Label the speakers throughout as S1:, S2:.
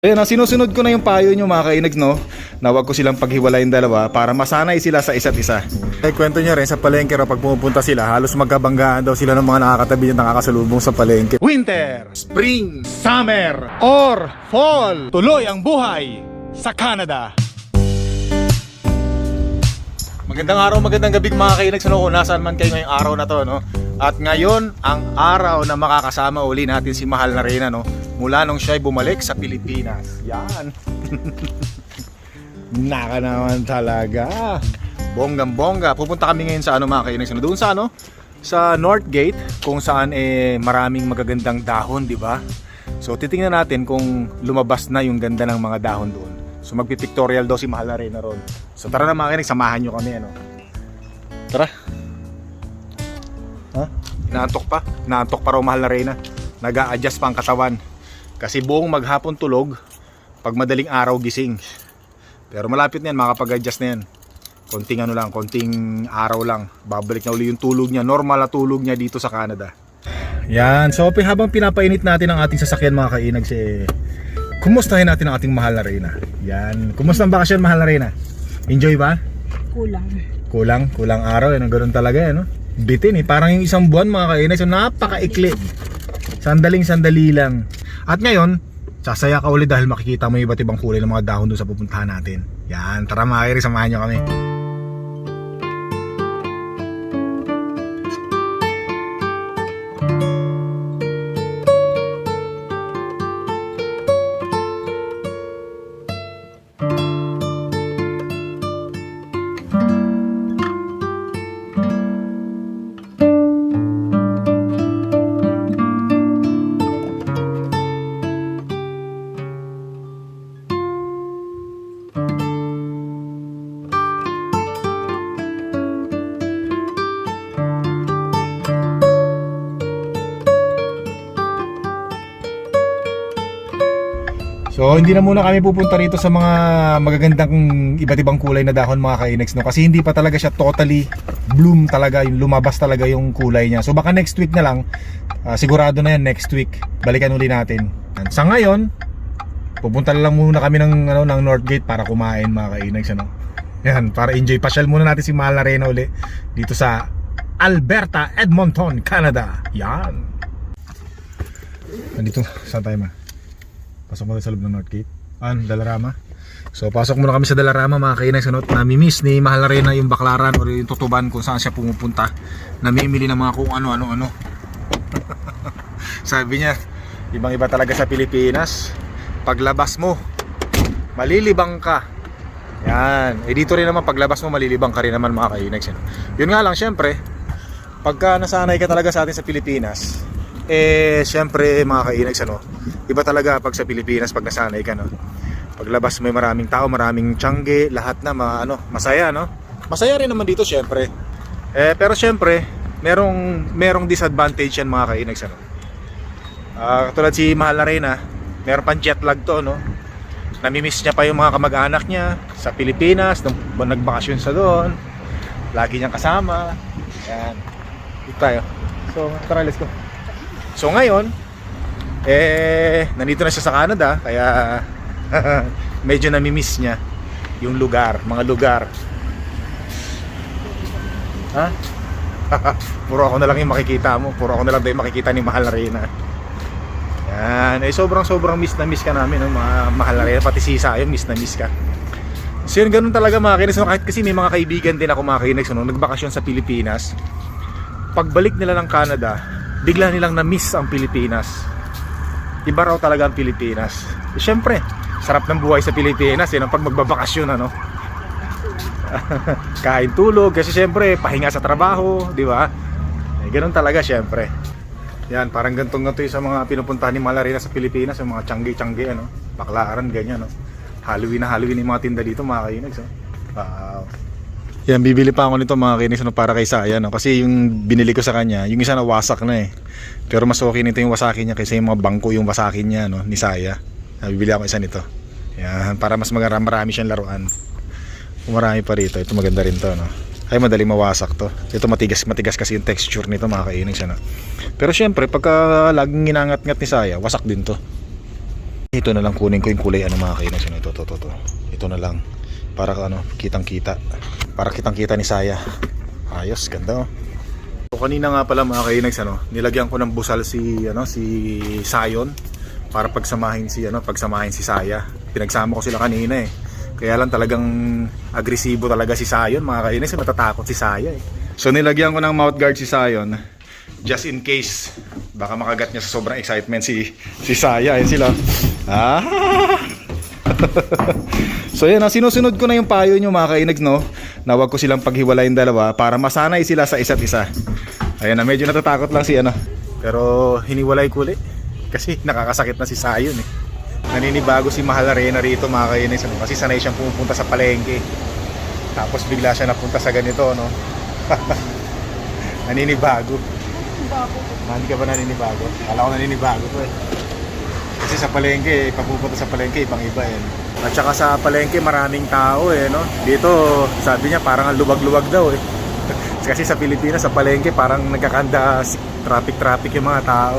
S1: Ayan na, sinusunod ko na yung payo nyo mga kainags, no? Na wag ko silang paghiwalayin dalawa para masanay sila sa isa't isa. Ay, kwento nyo rin sa palengke raw pag pumupunta sila, halos magkabanggaan daw sila ng mga nakakatabi at nakakasalubong sa palengke. Winter, Spring, Summer, or Fall. Tuloy ang buhay sa Canada. Magandang araw, magandang gabi mga kainags, no? Kung nasaan man kayo ngayong araw na to, no? At ngayon, ang araw na makakasama uli natin si Mahal na Reyna, no? Mula nung siya'y bumalik sa Pilipinas. Yan. Naka naman talaga. Bonggang bongga. Pupunta kami ngayon sa ano mga kainags, no? Doon sa ano? Sa North Gate, kung saan eh maraming magagandang dahon, di ba? So titingnan natin kung lumabas na yung ganda ng mga dahon doon. So magpipictorial daw si Mahal na Reyna ron. So tara na mga kinig, samahan nyo kami ano. Tara. Ha? Inaantok pa? Inaantok pa raw Mahal na Reyna. Nag-a-adjust pa ang katawan. Kasi buong maghapon tulog, pag madaling araw gising. Pero malapit na yan, makapag-adjust na yan. Konting ano lang, konting araw lang. Babalik na uli yung tulog niya. Normal na tulog niya dito sa Canada. Yan. So habang pinapainit natin ang ating sasakyan mga kainag si Kumustahin natin ang ating mahal na Reyna. Yan. Kumusta ang bakasyon mahal na Reyna? Enjoy ba?
S2: Kulang.
S1: Kulang, kulang araw. Yan, ganun talaga yan. No? Bitin eh. Parang yung isang buwan mga kainag. So napakaikli. Sandaling sandali lang. At ngayon, sasaya ka ulit dahil makikita mo yung iba't ibang kulay ng mga dahon doon sa pupuntahan natin. Yan. Tara mga kainag, samahan nyo kami. Hindi na muna kami pupunta rito sa mga magagandang iba't ibang kulay na dahon mga kainags no kasi hindi pa talaga siya totally bloom talaga yung lumabas talaga yung kulay niya. So baka next week na lang ah, sigurado na yan next week balikan uli natin. Sa ngayon pupunta lang muna kami ng ano ng Northgate para kumain mga kainags ano. Yan para enjoy pasyal muna natin si Mahal na Reyna uli dito sa Alberta, Edmonton, Canada. Yan. Nandito, saan tayo ma? Pasok mo sa loob ng Northgate. Ah, Dalarama. So pasok muna kami sa Dalarama mga kainay sa note. Namimiss ni Mahal na Reyna yung baklaran o yung tutuban kung saan siya pumupunta. Namimili ng mga kung ano ano ano. Sabi niya, ibang iba talaga sa Pilipinas. Paglabas mo, malilibang ka. Yan. Eh dito rin naman paglabas mo malilibang ka rin naman mga kainay. Yun nga lang syempre, pagka nasanay ka talaga sa atin sa Pilipinas, eh syempre mga kainags ano, iba talaga pag sa Pilipinas pag nasanay ka no. Paglabas may maraming tao, maraming tiyangge, lahat na ma, ano, masaya no. Masaya rin naman dito syempre. Eh pero syempre, merong merong disadvantage yan mga kainags ano. Ah, katulad si Mahal na Reyna, meron pang jet lag to no. Namimiss niya pa yung mga kamag-anak niya sa Pilipinas, nung nagbakasyon sa doon. Lagi niyang kasama. Yan. Dito tayo. So, tara, let's go. So ngayon, eh, nandito na siya sa Canada, kaya medyo namimiss niya yung lugar, mga lugar. Ha? puro ako na lang yung makikita mo, puro ako na lang yung makikita ni Mahal na Reyna. Yan, eh sobrang sobrang miss na miss ka namin, no? mga Mahal na Reyna, pati si Sayo, miss na miss ka. So yun, ganun talaga mga kinis, no? kahit kasi may mga kaibigan din ako mga kinis, no? nagbakasyon sa Pilipinas, pagbalik nila ng Canada, bigla nilang na-miss ang Pilipinas. Iba raw talaga ang Pilipinas. Eh, Siyempre, sarap ng buhay sa Pilipinas, yun ang pag magbabakasyon, ano? Kain tulog, kasi siyempre, pahinga sa trabaho, di ba? Eh, ganun talaga, siyempre. Yan, parang gantong ganito yung sa mga pinupuntahan ni Malarina sa Pilipinas, yung mga tiyangge-tiyangge, ano? Baklaran, ganyan, no? Halloween na Halloween yung mga tinda dito, mga kainags, oh. Wow. Yan, bibili pa ako nito mga kinis no, para kay Saya. No? Kasi yung binili ko sa kanya, yung isa na wasak na eh. Pero mas okay nito yung wasakin niya kaysa yung mga bangko yung wasakin niya no, ni Saya. Ah, Bibili ako isa nito. Yan, para mas magara- marami siyang laruan. Marami pa rito, ito maganda rin to. No? Ay, madaling mawasak to. Ito matigas, matigas kasi yung texture nito mga kainis. Ano? Pero syempre, pagka laging ginangat-ngat ni Saya, wasak din to. Ito na lang kunin ko yung kulay ano mga kainis. Ano, Ito, ito, ito, ito. Ito na lang. Para ano, kitang kita. Para kitang kita ni Saya. Ayos, ganda oh. Kanina nga pala mga kainags ano, nilagyan ko ng busal si ano si Sayon para pagsamahin si ano, pagsamahin si Saya. Pinagsama ko sila kanina eh. Kaya lang talagang agresibo talaga si Sayon mga kainags, matatakot si Saya eh. So nilagyan ko ng mouth guard si Sayon just in case baka makagat niya sa sobrang excitement si si Saya eh sila. Ah! so yan, ah, sinusunod ko na yung payo nyo mga kainags no na wag ko silang paghiwalayin dalawa para masanay sila sa isa't isa. Ayan na, medyo natatakot lang si ano. Pero hiniwalay ko ulit kasi nakakasakit na si Sayon eh. Naninibago si Mahal Arena rito mga kainags ano, kasi sanay siyang pumupunta sa palengke. Tapos bigla siya napunta sa ganito no. naninibago. Hindi ka ba naninibago? Kala ko naninibago to eh. Kasi sa palengke, pag pupunta sa palengke, ibang iba eh. At saka sa palengke, maraming tao eh, no? Dito, sabi niya, parang ang luwag-luwag daw eh. Kasi sa Pilipinas, sa palengke, parang nagkakanda traffic-traffic yung mga tao.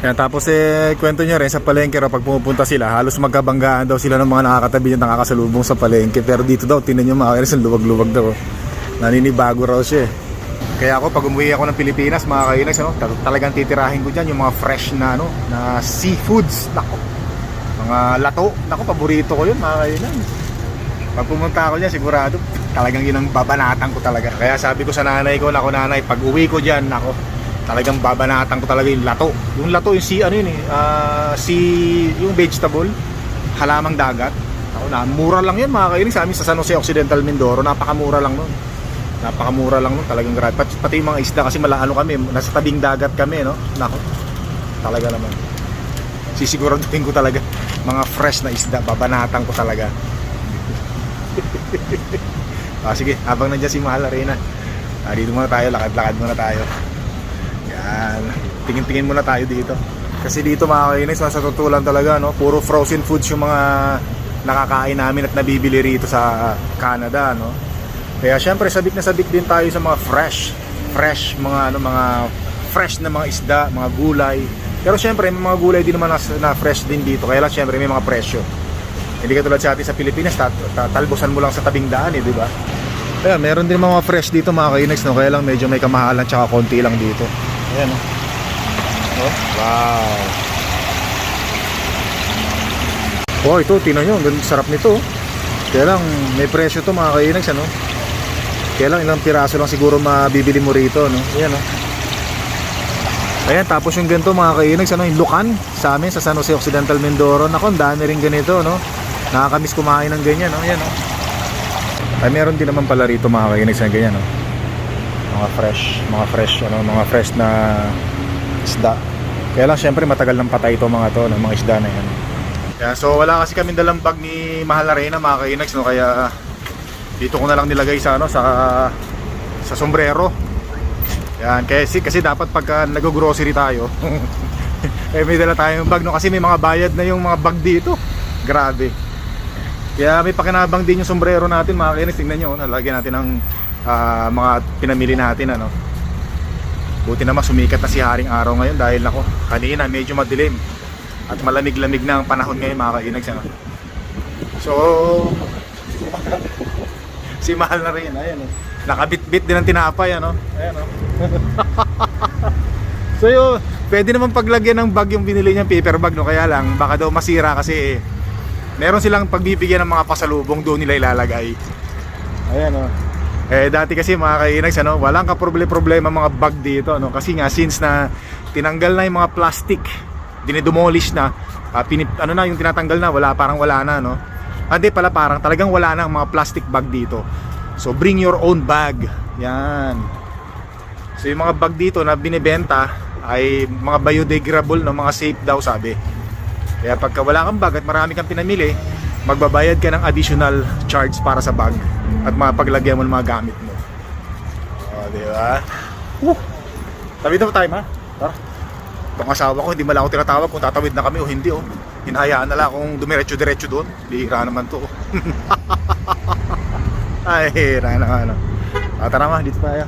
S1: Kaya tapos eh, kwento niya rin sa palengke raw pag pumupunta sila, halos magkabanggaan daw sila ng mga nakakatabi niya nakakasalubong sa palengke. Pero dito daw, tinan niyo mga ang luwag-luwag daw. Naninibago raw siya eh. Kaya ako pag umuwi ako ng Pilipinas, mga kainags, ano, tal- talagang titirahin ko diyan yung mga fresh na ano, na seafoods. Nako. Mga lato. Nako, paborito ko 'yun, mga kainags. Pag pumunta ako diyan, sigurado talagang 'yun ang babanatan ko talaga. Kaya sabi ko sa nanay ko, nako nanay, pag uwi ko diyan, nako, talagang babanatan ko talaga yung lato. Yung lato, yung si ano yun eh, ah, si yung vegetable, halamang dagat. Ako na, mura lang 'yan, mga kainags, sa amin sa San Jose Occidental Mindoro, napakamura lang nun napakamura lang nun talagang grabe. Pati, pati yung mga isda kasi malaano kami. Nasa tabing dagat kami no? Nako. Talaga naman. Sisiguraduhin ko talaga mga fresh na isda. Babanatan ko talaga. Ah, sige. Habang nandiyan si Mahal Arena. Ah, dito muna tayo. Lakad-lakad muna tayo. Yan. Tingin-tingin muna tayo dito. Kasi dito mga kainis nasa tutulan talaga no? Puro frozen foods yung mga nakakain namin at nabibili rito sa Canada no kaya syempre sabik na sabik din tayo sa mga fresh, fresh mga ano mga fresh na mga isda, mga gulay. Pero syempre may mga gulay din naman na, na fresh din dito. Kaya lang syempre may mga presyo. Hindi katulad sa atin sa Pilipinas, tat, tat, talbosan mo lang sa tabing daan eh, di ba? Kaya meron din mga fresh dito mga kainags, no? Kaya lang medyo may kamahalan tsaka konti lang dito. Ayan, no? Oh, wow. Oh, ito, tinan nyo, sarap nito. oh. Kaya lang, may presyo to mga kainags, ano? Kaya lang ilang piraso lang siguro mabibili mo rito, no? Ayan, no? Ayan, tapos yung ganito mga kainags, ano, yung lukan sa amin sa San Jose Occidental Mindoro. Nako, dami rin ganito, no? Nakakamiss kumain ng ganyan, no? Ayan, no? Ay, meron din naman pala rito mga kainags na ganyan, no? Mga fresh, mga fresh, ano, mga fresh na isda. Kaya lang, syempre, matagal nang patay ito mga to, no? Mga isda na yan. Yan, so wala kasi kami dalang bag ni Mahal Arena mga kainags, no? Kaya dito ko na lang nilagay sa ano sa sa sombrero. Yan, kasi kasi dapat pagka nag-grocery tayo, eh may dala tayong bag no kasi may mga bayad na yung mga bag dito. Grabe. Kaya may pakinabang din yung sombrero natin mga kainis. Tingnan nyo, nalagyan natin ng ah, mga pinamili natin ano. Buti naman sumikat na si Haring Araw ngayon dahil ako kanina medyo madilim at malamig-lamig na ang panahon ngayon mga kainags ano. So si Mahal na rin, ayan oh. Nakabit-bit din ng tinapay ano. Ayan oh. so yun, pwede naman paglagyan ng bag yung binili niyang paper bag no, kaya lang baka daw masira kasi meron silang pagbibigyan ng mga pasalubong doon nila ilalagay. Ayan oh. Eh dati kasi mga kainags ano, walang kaproblema mga bag dito no kasi nga since na tinanggal na yung mga plastic, dinedemolish na, ah, pinip, ano na yung tinatanggal na, wala parang wala na no. Ah, Hindi pala parang talagang wala na ang mga plastic bag dito. So bring your own bag. Yan. So yung mga bag dito na binibenta ay mga biodegradable no, mga safe daw sabi. Kaya pagka wala kang bag at marami kang pinamili, magbabayad ka ng additional charge para sa bag at mapaglagyan mo ng mga gamit mo. O, di ba? Woo! Tawid na ba tayo, ma? Tara. Itong asawa ko, hindi man lang ako tinatawag kung tatawid na kami o hindi, oh. Hinahayaan na lang akong dumiretso-diretso doon. Bihira naman to. Ay, hira na ano. Ah, tara ma, dito tayo.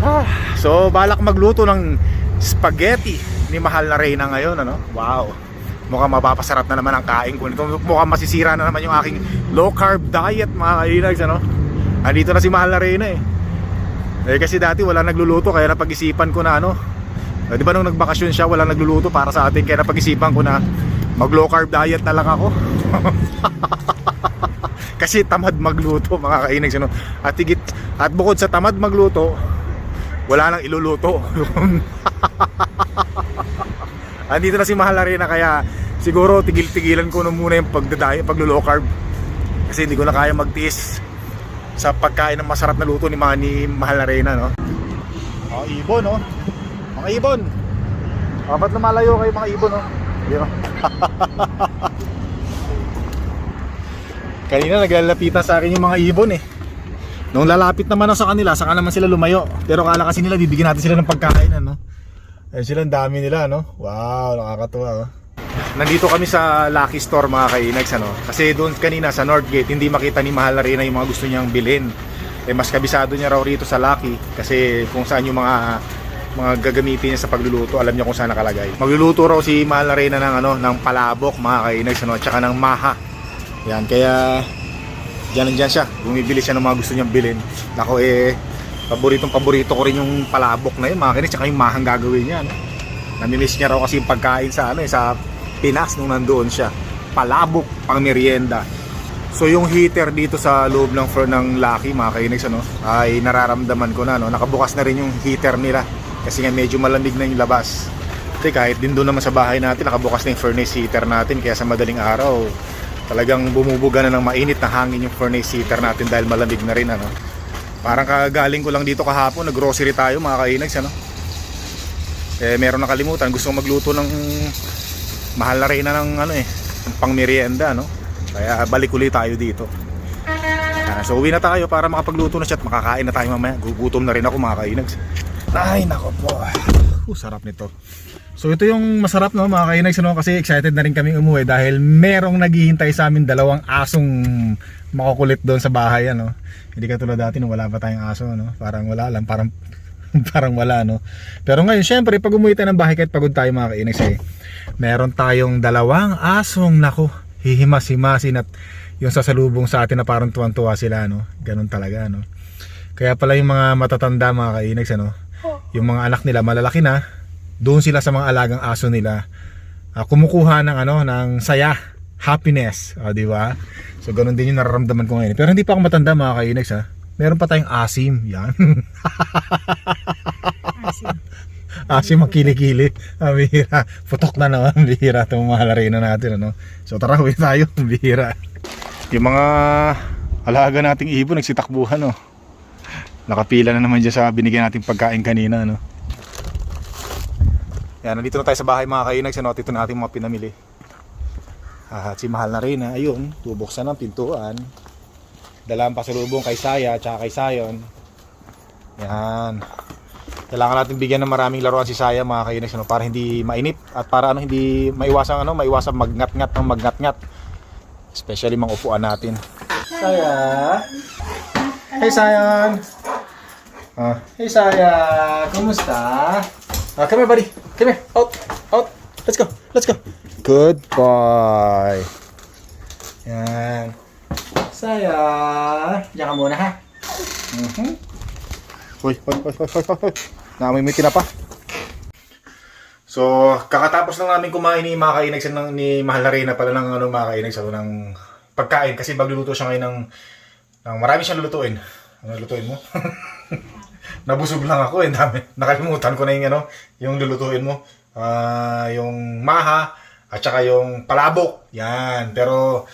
S1: Ah, so, balak magluto ng spaghetti ni Mahal na Reyna ngayon, ano? Wow. mukhang mapapasarap na naman ang kain ko nito. Mukhang masisira na naman yung aking low carb diet mga kainags ano. Andito na si Mahal na Reyna eh. Eh kasi dati wala nagluluto kaya napag-isipan ko na ano. Eh, di ba nung nagbakasyon siya wala nagluluto para sa atin kaya napag-isipan ko na mag low carb diet na lang ako. kasi tamad magluto mga kainags ano. At higit at bukod sa tamad magluto, wala nang iluluto. Andito na si Mahal Arena kaya siguro tigil-tigilan ko na muna yung pagdadayo, paglo-low carb. Kasi hindi ko na kaya magtiis sa pagkain ng masarap na luto ni ni Mahal Arena, no? Mga ibon, no? Mga ibon. Ah, ba't lumalayo kayo mga ibon, no? Yun, no? Kanina naglalapitan sa akin yung mga ibon eh. Nung lalapit naman ako sa kanila, saka naman sila lumayo. Pero kala kasi nila bibigyan natin sila ng pagkain ano. Ayun sila, ang dami nila no. Wow, nakakatuwa oh. Nandito kami sa Lucky Store mga kainags ano. Kasi doon kanina sa Northgate, hindi makita ni Mahal Arena yung mga gusto niyang bilhin. Eh mas kabisado niya raw rito sa Lucky kasi kung saan yung mga mga gagamitin niya sa pagluluto, alam niya kung saan nakalagay. Magluluto raw si Mahal Arena ng ano, ng palabok mga kainags ano, at saka ng maha. Yan, kaya Diyan nandiyan siya. Bumibili siya ng mga gusto niyang bilhin. Nako eh, paboritong paborito ko rin yung palabok na yun, mga kinis, tsaka yung mahang gagawin niya. No? Namimiss niya raw kasi yung pagkain sa, ano, eh, sa Pinas nung nandoon siya. Palabok, pang merienda. So yung heater dito sa loob ng floor ng Lucky, mga kainex, ano, ay nararamdaman ko na. No? Nakabukas na rin yung heater nila. Kasi nga medyo malamig na yung labas. Kasi kahit din doon naman sa bahay natin, nakabukas na yung furnace heater natin. Kaya sa madaling araw, talagang bumubuga na ng mainit na hangin yung furnace heater natin dahil malamig na rin ano. Parang kagaling ko lang dito kahapon, nag-grocery tayo mga kainags ano. Eh meron nakalimutan, gusto kong magluto ng mahal na rin na ng ano eh, ng pang merienda no. Kaya balik ulit tayo dito. Ah, so uwi na tayo para makapagluto na siya at makakain na tayo mamaya. Gugutom na rin ako mga kainags. Ay nako po. Uh, sarap nito. So ito yung masarap no mga kainags no? kasi excited na rin kami umuwi dahil merong naghihintay sa amin dalawang asong makukulit doon sa bahay ano. Hindi katulad dati nung wala pa tayong aso no. Parang wala lang, parang parang wala no. Pero ngayon syempre pag umuwi tayo ng bahay kahit pagod tayo mga kainags eh. Meron tayong dalawang asong nako hihimas-himasin at yung sasalubong sa atin na parang tuwan-tuwa sila no. Ganun talaga no. Kaya pala yung mga matatanda mga kainags ano. Yung mga anak nila malalaki na. Doon sila sa mga alagang aso nila. Uh, kumukuha ng ano ng saya happiness. Uh, di ba? So ganun din yung nararamdaman ko ngayon. Pero hindi pa ako matanda mga kainex ha? Meron pa tayong asim. Yan. Asim. Ang kilikili. Ang bihira. Putok na naman. Ang bihira. Itong mahalari na natin ano? So tara uwi tayo. Ang bihira. Yung mga alaga nating ibon nagsitakbuhan oh nakapila na naman dyan sa binigyan nating pagkain kanina no yan, nandito na tayo sa bahay mga kainag. Sa notito natin mga pinamili. Ah, at si Mahal na rin, ah. ayun, bubuksan ng pintuan. Dala ang pasalubong kay Saya at kay Sayon. Yan. Kailangan natin bigyan ng maraming laruan si Saya mga kainag ano, para hindi mainip at para ano hindi maiwasan ano, maiwasan magngat-ngat ng magngat-ngat. Especially mga upuan natin. Saya. Hey Sayon. Ah, hey Saya, kumusta? Ah, come here, buddy. Come here. Out. Out. Let's go. Let's go. Good boy. Yan. Saya. Diyan ka muna, ha? Mhm. Hoy, hoy, hoy, hoy, hoy, hoy. Namimitin na pa. So, kakatapos lang namin kumain ni mga kainag sa ng, ni Mahal na Reyna pala ng ano, mga kainag sa ng pagkain kasi magluluto siya ngayon ng, ng marami siyang lulutuin. Ano lulutuin mo? nabusog lang ako eh. Dami. Nakalimutan ko na yung ano yung lulutuin mo. Ah, yung maha at saka yung palabok. Yan. Pero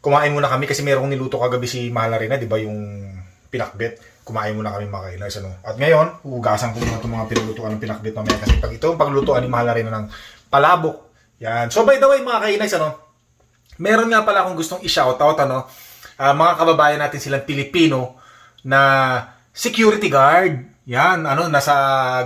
S1: kumain muna kami kasi merong niluto kagabi si Mahal na rin di ba yung pinakbet? Kumain muna kami mga kailas ano. At ngayon hugasan ko muna itong mga pinulutuan ng pinakbet mamaya kasi pag ito ang paglutuan ni Mahal na rin ng palabok. Yan. So by the way mga kailas ano meron nga pala akong gustong i-shoutout ano. Ah, mga kababayan natin silang Pilipino na security guard. Yan, ano, nasa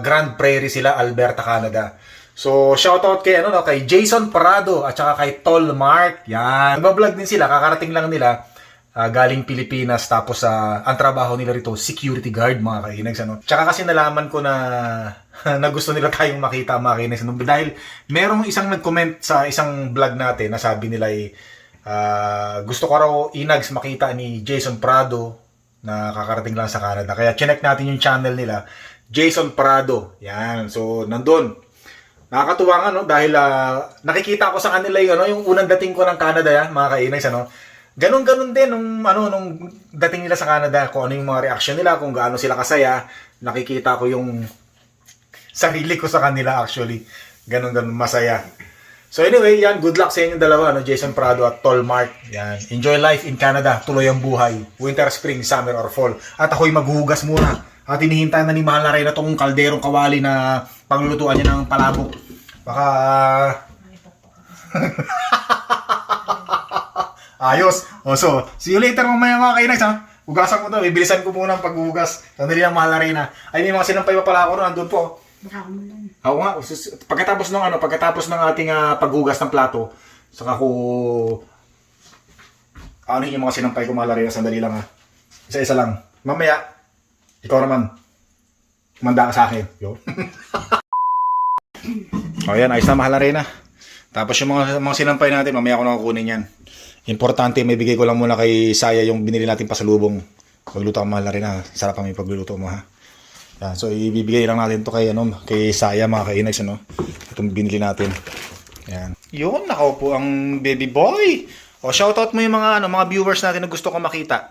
S1: Grand Prairie sila, Alberta, Canada. So, shoutout kay, ano, no, kay Jason Parado at saka kay Tol Mark. Yan. Nagbablog din sila, kakarating lang nila. ah, galing Pilipinas tapos sa ang trabaho nila rito security guard mga kainags ano. Tsaka kasi nalaman ko na na gusto nila tayong makita mga kainags ano. dahil merong isang nag-comment sa isang vlog natin na sabi nila ay ah, gusto ko raw inags makita ni Jason Prado na kakarating lang sa Canada. Kaya chinek natin yung channel nila Jason Prado. Yan. So nandun Nakakatuwa nga no dahil ah, nakikita ko sa kanila yung ano yung unang dating ko ng Canada yan, mga kainags ano. Ganon-ganon din nung ano nung dating nila sa Canada, kung ano yung mga reaction nila, kung gaano sila kasaya, nakikita ko yung sarili ko sa kanila actually. Ganon-ganon masaya. So anyway, yan, good luck sa inyo dalawa, no? Jason Prado at Tol Mark. Yan. Enjoy life in Canada. Tuloy ang buhay. Winter, spring, summer, or fall. At ako'y maghuhugas muna. At hinihintay na ni Mahal na rin na tong kalderong kawali na paglulutuan niya ng palabok. Baka... Ayos. O so, see you later mamaya mga kainags ha. Hugasan ko to. Bibilisan ko muna ang paghuhugas. Sandali lang Mahal na rin ha. Ay, may mga sinampay pa pala ako. no? Nandun po.
S2: Baka mo lang.
S1: Oo nga, pagkatapos ng ano, pagkatapos ng ating ah, paghugas ng plato, saka ko ano yung mga sinampay ko malari sandali lang ha. Isa-isa lang. Mamaya, ikaw naman, kumanda ka sa akin. Yo. o yan, ayos na mahal na. Tapos yung mga, mga sinampay natin, mamaya ko na kukunin yan. Importante, may bigay ko lang muna kay Saya yung binili natin pasalubong. Magluto ka mahal na rin ha. Sarap ang pagluluto mo ha. Yan, so ibibigay lang natin to kay ano, kay Saya mga kainags ano. Itong binili natin. Yan. Yun, nako po ang baby boy. O shoutout mo yung mga ano, mga viewers natin na gusto ko makita.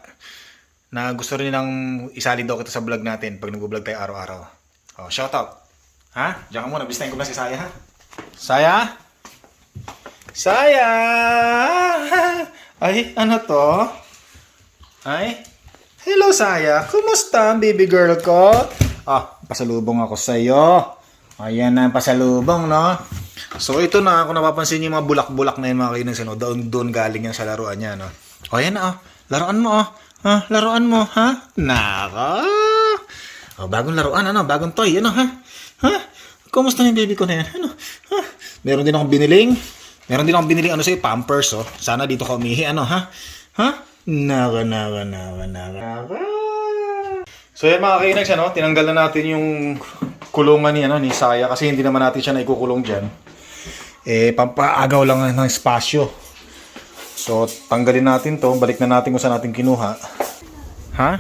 S1: Na gusto rin nilang isali daw kita sa vlog natin pag nag-vlog tayo araw-araw. O, shoutout. Ha? Diyan ka muna, bisitahin ko na si Saya ha. Saya? Saya! Ay, ano to? Ay, Hello, Saya. Kumusta, baby girl ko? Ah, pasalubong ako sa iyo. Ayan na ang pasalubong, no? So, ito na, kung napapansin niyo yung mga bulak-bulak na yun, mga kainis, ano, doon, doon galing yan sa laruan niya, no? O, ayan na, oh. Laruan mo, oh. Ha? Laruan mo, ha? Naka! Oh, bagong laruan, ano? Bagong toy, ano, ha? Ha? Kumusta na yung baby ko na yan? Ano? Ha? Meron din akong biniling. Meron din akong biniling, ano sa'yo, pampers, oh. Sana dito ka umihi, ano, ha? Ha? Naka, naka, naka, naka. Naka. So yan mga kainags, ano, tinanggal na natin yung kulungan ni, ano, ni Saya kasi hindi naman natin siya naikukulong dyan. Eh, pampaagaw lang ng espasyo. So, tanggalin natin to, balik na natin kung saan natin kinuha. Ha?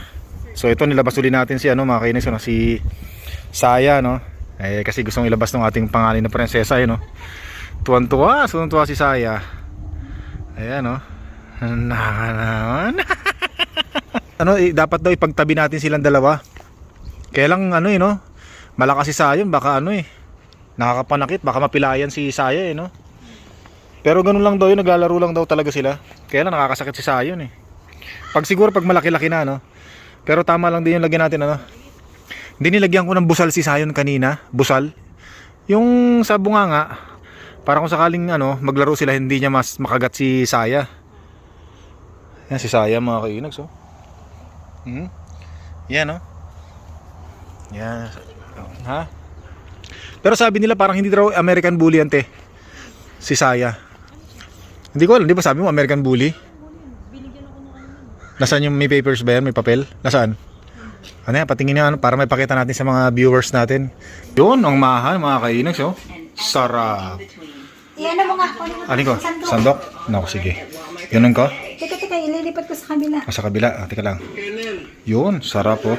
S1: So, ito nilabas uli natin si, ano, mga kainags, ano, si Saya, no? Eh, kasi gustong ilabas ng ating pangalan na prinsesa, eh, no? Tuwan-tuwa, tuwan-tuwa si Saya. Ayan, no? Naka naman. ano, eh, dapat daw ipagtabi natin silang dalawa. Kaya lang ano eh no, malakas si Sayon baka ano eh, nakakapanakit, baka mapilayan si Saya eh no. Pero ganun lang daw yun, naglalaro lang daw talaga sila. Kaya lang nakakasakit si Sayon eh. Pag siguro pag malaki-laki na no. Pero tama lang din yung lagyan natin ano. Hindi nilagyan ko ng busal si Sayon kanina, busal. Yung sa bunganga, para kung sakaling ano, maglaro sila hindi niya mas makagat si Saya. Yan si Saya mga kainags oh. Hmm? Yan oh. Yan. Ha? Pero sabi nila parang hindi daw American Bully yan te. Si Saya. Hindi ko alam, di ba sabi mo American Bully? Nasaan yung may papers ba yan? May papel? Nasaan? Ano yan? Patingin ano, para may pakita natin sa mga viewers natin. Yun, ang mahal mga kainags oh. Sarap.
S2: Iyan mo nga ako.
S1: Alin ko? Sandok? Naku, sige. Yun ko?
S2: Teka, teka, ililipat ko sa kabila.
S1: Ah, sa kabila. Ah, teka lang. Yun, sarap oh.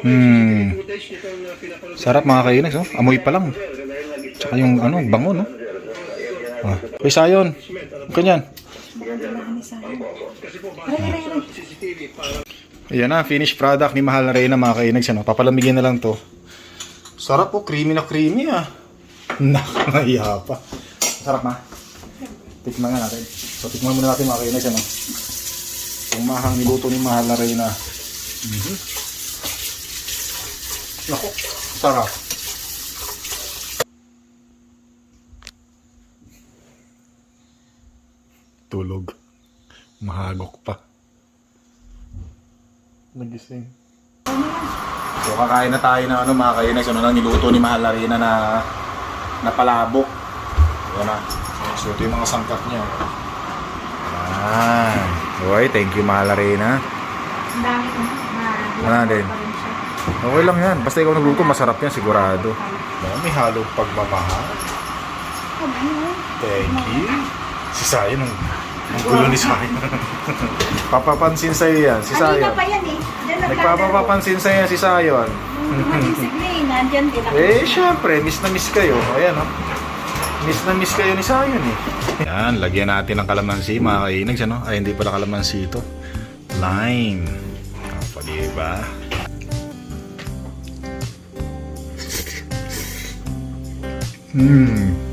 S1: Hmm. Sarap mga kainis oh. Amoy pa lang. Tsaka yung ano, bango no. Ah. Uy, sayon. Ang kanyan. Ayan na, finished product ni Mahal na Reyna mga kainags. Ano, papalamigin na lang to. Sarap po, creamy na creamy ah. Nakakaya pa. Sarap ma. Tikman nga natin. So, tikman muna natin mga kainags. Ano. Yung mahang niluto ni Mahal na Reyna. Mhm. Naku, sarap. Tulog. Mahagok pa. Nagising. So kakain na tayo ng ano mga kainex, ano nang niluto ni Mahal Arena na na palabok. Yan na. So ito yung mga sangkap niya. Yan. So Okay, thank you, Mahal Arena.
S2: Ang dami ko na.
S1: Wala din. Okay lang yan. Basta ikaw nagluto, masarap yan, sigurado. May halong pagmamahal.
S2: Oh, ano?
S1: Thank you. Si Sayan, ang, ang gulo ni Sayan. Papapansin sa'yo yan, si
S2: Kanina
S1: Sayan.
S2: pa yan eh. Diyan
S1: Nagpapapansin sa'yo si.
S2: Nung dumating si nandyan din ako.
S1: Eh, syempre, miss na miss kayo. Ayan, oh. Miss na miss kayo ni Sayon, eh. Yan, lagyan natin ng kalamansi, mga kainags, ano? Ay, hindi pala kalamansi ito. Lime. O, diba? Hmm.